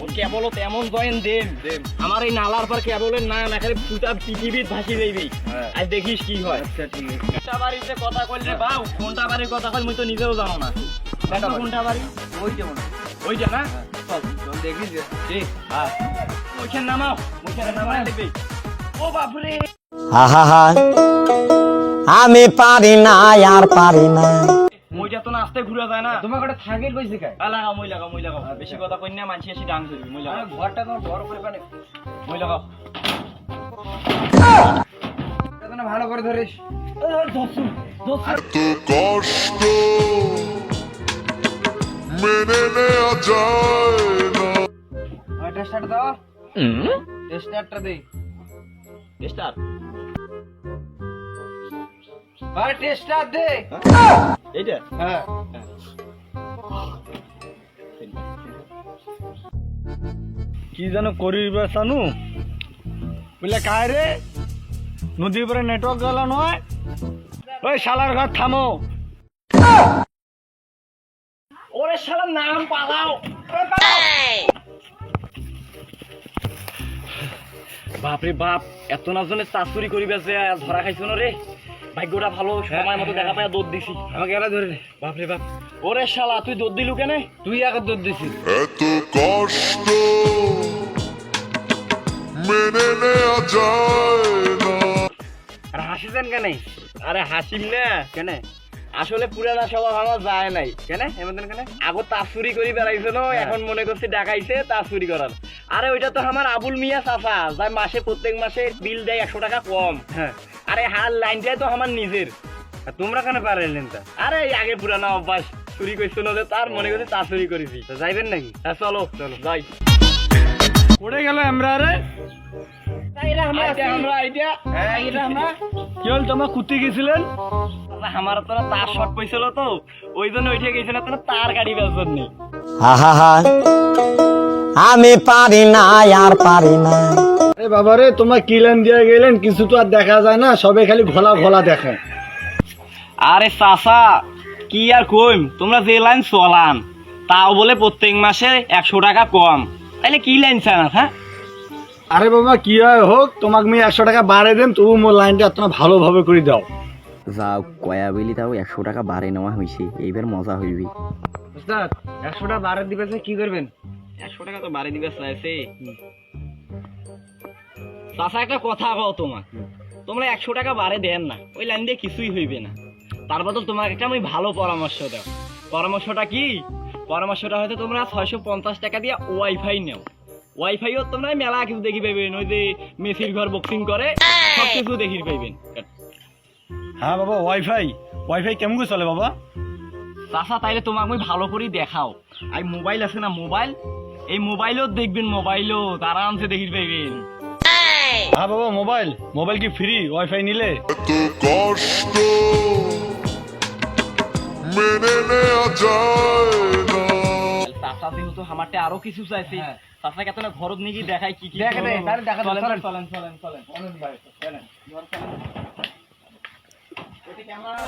ওর কেবল তেমন জয়েন দেন দেন। আমার এই নালার পর কেবলের নাম এখানে পুতা পৃথিবীর ভাসি হ্যাঁ। আর দেখিস কি হয়। আচ্ছা ঠিক আছে। কোনটা বাড়িতে কথা কইলে বাউ কোনটা বাড়ির কথা কইল মুই তো নিজেও জানো না। দেখো কোনটা বাড়ি? ওইটা না? চল চল দেখি যে। ঠিক হ্যাঁ। ওইখানে নামাও ওইখানে নামাও দেখবি। ও বাপরে। আহা আমি পারি না আর পারি না। মইটা তো না আস্তে ঘুরে যায় না। তোমার কটা থাকে কইছে কাই আ, লাগাও মই লাগাও মই লাগাও বেশি কথা কই না মানছি এসে ডাং ধরবি মই লাগাও ঘরটা তোমার বড় করে পানে মই লাগাও এটা না ভালো করে ধরিস। এত কষ্ট মেনে নেওয়া যায় না। আমার টেস্টারটা দাও। টেস্টারটা দে স্টার আরে টেস্টার দে। এইটা হ্যাঁ। কি যেন করিবে সানু? বুঝলে কায় রে? নদীর পরে নেটওয়ার্ক গেল নয়? ওই শালার ঘর থামো। ওরে শালা নাম পালাও। বাপরে বাপ এত না জনে চাচুরি করিবে যে ধরা খাইছো না রে? ভাগ্যটা ভালো সময় মতো দেখা পায় দৌড় দিছি। আমাকে এলা ধরে। বাপরে বাপ ওরে শালা তুই দৌড় দিলু কেনে? তুই আগে দৌড় দিছিস। এত কষ্ট মেনে নেওয়া যায় না। আর হাসিছেন কেন? আরে হাসিম না। কেন? আসলে পুরানা স্বভাব আমার যায় নাই। কেন? এমন কেন? আগো তা চুরি করি বেড়াইছে না এখন মনে করছে ডাকাইছে তা চুরি করার। আরে ওইটা তো আমার আবুল মিয়া চাচা যাই মাসে প্রত্যেক মাসে বিল দেয় একশো টাকা কম। হ্যাঁ। আরে হার লাইনটাই তো আমার নিজের। আর তোমরা কেন পারলেন তা? আরে আগে পুরানা অভ্যাস চুরি করছ না যে তার মনে করছে তা চুরি করেছি। তো যাইবেন নাকি? হ্যাঁ চলো চলো। যাই। পড়ে গেল আমরা রে আইডিয়া আমরা আইডিয়া। হ্যাঁ তো তার তো। ওই জন্য উঠে তার গাড়ি আমি পারি না আর পারি না। এ বাবা রে তোমার কি লাইন দিয়ে গেলেন কিছু তো আর দেখা যায় না সবে খালি ঘোলা ঘোলা দেখে। আরে চাচা কি আর কইম? তোমরা যে লাইন চলান তাও বলে প্রত্যেক মাসে একশো টাকা কম। তাহলে কি লাইন চান হ্যাঁ? আরে বাবা কি হয় হোক তোমাকে আমি একশো টাকা বাড়ে দেন তবু মোর লাইনটা এত ভালোভাবে করে দাও। যাও কয়া বেলি তাও একশো টাকা বাড়ে নেওয়া হয়েছে এইবার মজা হইবি। উস্তাদ একশোটা বারো দিবে কি করবেন? একশো টাকা তো বাড়ি দিবে চাইছে। চাচা একটা কথা কও তোমার তোমরা একশো টাকা বাড়ে দেন না ওই লাইন দিয়ে কিছুই হইবে না। তার বদল তোমাকে একটা আমি ভালো পরামর্শ দাও পরামর্শটা কি? পরামর্শটা হয়তো তোমরা ছয়শো পঞ্চাশ টাকা দিয়ে ওয়াইফাই নেও। ওয়াইফাইও তোমরা মেলা কিছু দেখি পাইবেন ওই যে মেসির ঘর বক্সিং করে সব কিছু দেখি পাইবেন হ্যাঁ বাবা ওয়াইফাই। ওয়াইফাই কেমন করে চলে বাবা? চাচা তাইলে তোমাকে আমি ভালো করে দেখাও। আর মোবাইল আছে না মোবাইল? এই মোবাইলও দেখবেন মোবাইলও আরামসে দেখি পাইবেন। হ্যাঁ বাবা মোবাইল। মোবাইল কি ফ্রি ওয়াইফাই নিলে? এত কষ্ট মেনে নেওয়া যায় না। চাচা যেহেতু আমারটা আরও কিছু চাইছে হ্যাঁ। চাচা কেতন ঘরত নিয়ে গিয়ে দেখাই কি কি দেখে দে, তাহলে দেখা চলেন, চলেন। চলেন চলেন চলেন। চলেন ঘর চলেন। এতে ক্যামেরা